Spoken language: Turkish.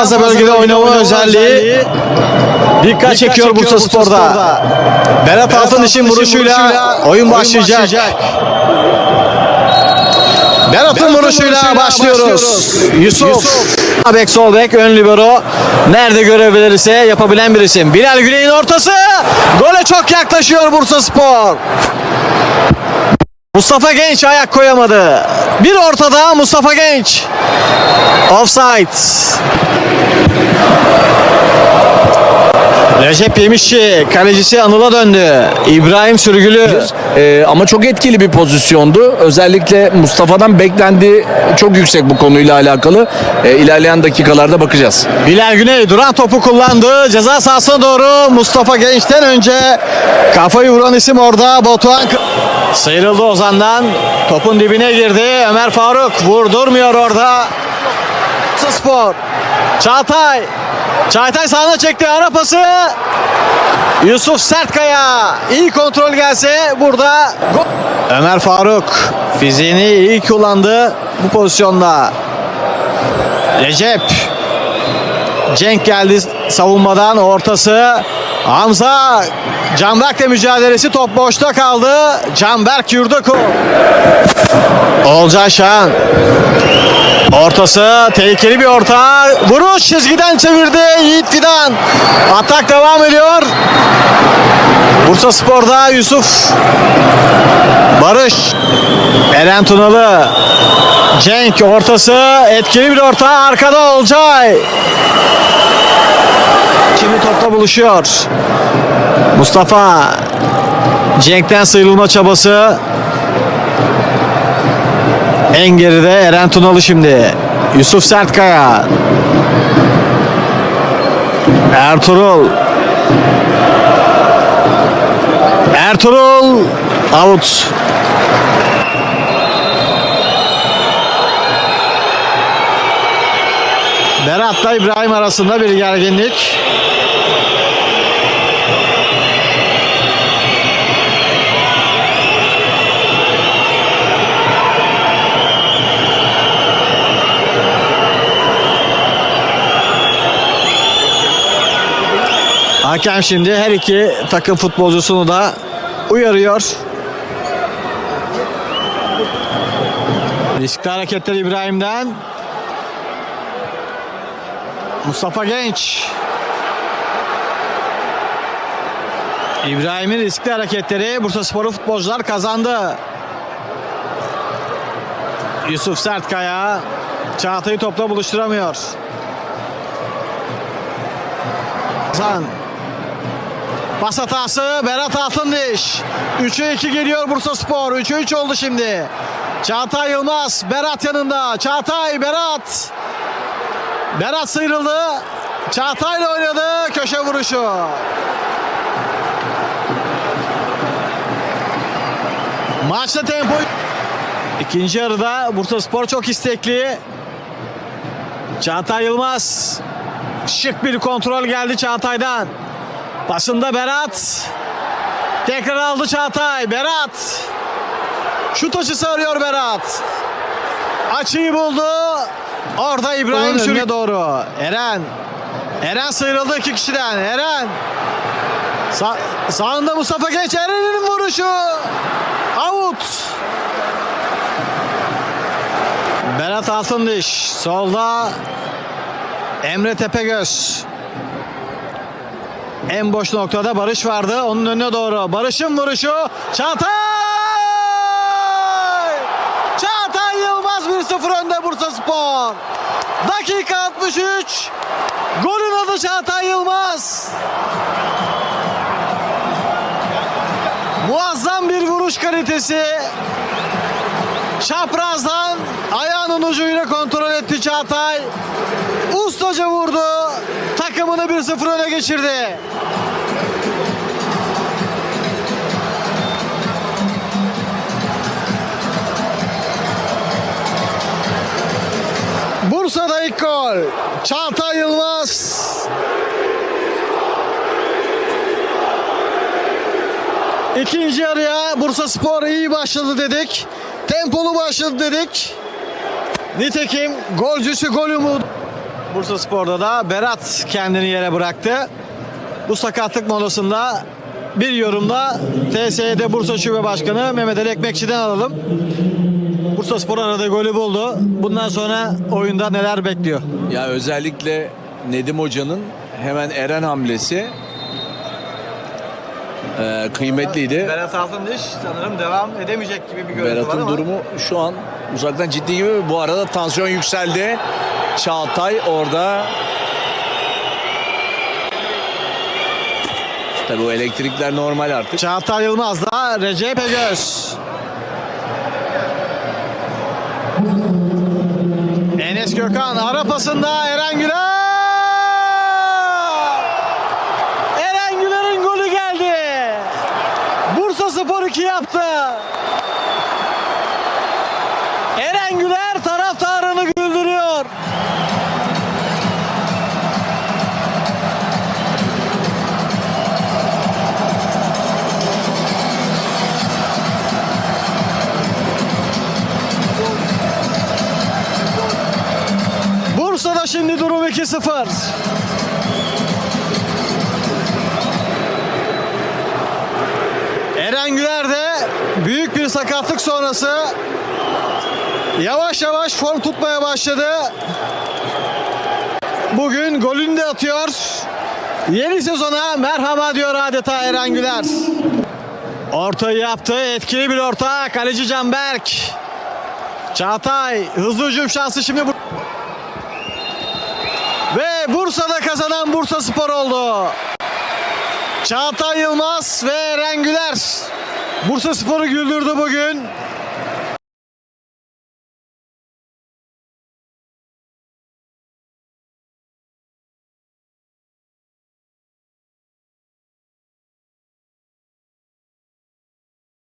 fazla bölgede oynama özelliği dikkat çekiyor Bursa Spor'da. Berat Altınış'ın vuruşuyla oyun başlayacak. Berat'ın vuruşuyla başlıyoruz. Yusuf. Bek sol bek ön libero. Nerede görev verirse yapabilen bir isim. Bilal Güney'in ortası. Gole çok yaklaşıyor Bursa Spor. Mustafa Genç ayak koyamadı. Bir ortada Mustafa Genç. Offside. Recep Yemişçi kalecisi Anıl'a döndü. İbrahim Sürgülü. Ee, ama çok etkili bir pozisyondu. Özellikle Mustafa'dan beklendi çok yüksek bu konuyla alakalı. Ee, ilerleyen dakikalarda bakacağız. Bilal Güney duran topu kullandı. Ceza sahasına doğru Mustafa Genç'ten önce kafayı vuran isim orada. Batuhan sıyrıldı Ozan'dan. Topun dibine girdi. Ömer Faruk vurdurmuyor orada. Spor. Çağatay. Çağatay sağına çekti ara pası. Yusuf Sertkaya. İyi kontrol gelse burada. Ömer Faruk fiziğini iyi kullandı bu pozisyonda. Recep. Cenk geldi savunmadan ortası. Hamza Canberk'le mücadelesi top boşta kaldı. Canberk Yurdakul. Olcan Şahan. Ortası tehlikeli bir orta. Vuruş çizgiden çevirdi Yiğit Fidan. Atak devam ediyor. Bursa Spor'da Yusuf. Barış. Eren Tunalı. Cenk ortası etkili bir orta arkada Olcay. Şimdi topla buluşuyor. Mustafa Cenk'ten sıyrılma çabası. En geride Eren Tunalı şimdi. Yusuf Sertkaya. Ertuğrul. Ertuğrul out. Berat'la İbrahim arasında bir gerginlik. Hakem şimdi her iki takım futbolcusunu da uyarıyor. Riskli hareketler İbrahim'den. Mustafa Genç. İbrahim'in riskli hareketleri Bursa Sporu futbolcular kazandı. Yusuf Sertkaya Çağatay'ı topla buluşturamıyor. Zan. Pas hatası Berat Altındiş. 3'e 2 geliyor Bursa Spor. 3'e 3 oldu şimdi. Çağatay Yılmaz. Berat yanında. Çağatay Berat. Berat sıyrıldı. Çağatay'la oynadı. Köşe vuruşu. Maçta tempo İkinci yarıda Bursa Spor çok istekli. Çağatay Yılmaz. Şık bir kontrol geldi Çağatay'dan. Pasında Berat. Tekrar aldı Çağatay. Berat. Şut açısı arıyor Berat. Açıyı buldu. Orada İbrahim Sürü'ne doğru. Eren. Eren sıyrıldı iki kişiden. Eren. Sa sağında Mustafa Genç. Eren'in vuruşu. Out. Berat Altındiş. Solda Emre Tepegöz. En boş noktada Barış vardı. Onun önüne doğru. Barış'ın vuruşu. Çağatay! Çağatay Yılmaz 1-0 önde Bursa Spor. Dakika 63. Golün adı Çağatay Yılmaz. Muazzam bir vuruş kalitesi. Çaprazdan ayağının ucuyla kontrol etti Çağatay. Ustaca vurdu. Takımını 1-0 öne geçirdi. Bursa'da ilk gol. Çağatay Yılmaz. İkinci yarıya Bursa Spor iyi başladı dedik. Tempolu başladı dedik. Nitekim golcüsü gol umudu. Bursa Spor'da da Berat kendini yere bıraktı. Bu sakatlık molasında bir yorumda TSE'de Bursa Şube Başkanı Mehmet Ali Ekmekçi'den alalım. Bursa Spor aradığı golü buldu. Bundan sonra oyunda neler bekliyor? Ya özellikle Nedim Hoca'nın hemen Eren hamlesi e, kıymetliydi. Berat Altındiş sanırım devam edemeyecek gibi bir görüntü var Berat'ın ama. durumu şu an uzaktan ciddi gibi. Bu arada tansiyon yükseldi. Çağatay orada. Tabii o elektrikler normal artık. Çağatay Yılmaz da Recep Egöz. Enes Gökhan ara pasında Eren Güler. Eren Güler'in golü geldi. Bursa Spor 2 yaptı. Eren Güler taraftarını güldürüyor. Bursa'da şimdi durum 2-0. Eren Güler de büyük bir sakatlık sonrası yavaş yavaş form tutmaya başladı. Bugün golünü de atıyor. Yeni sezona merhaba diyor adeta Eren Güler. Ortayı yaptı. Etkili bir orta. Kaleci Canberk. Çağatay hızlı hücum şansı şimdi. Ve Bursa'da kazanan Bursa Spor oldu. Çağatay Yılmaz ve Eren Bursa Spor'u güldürdü bugün.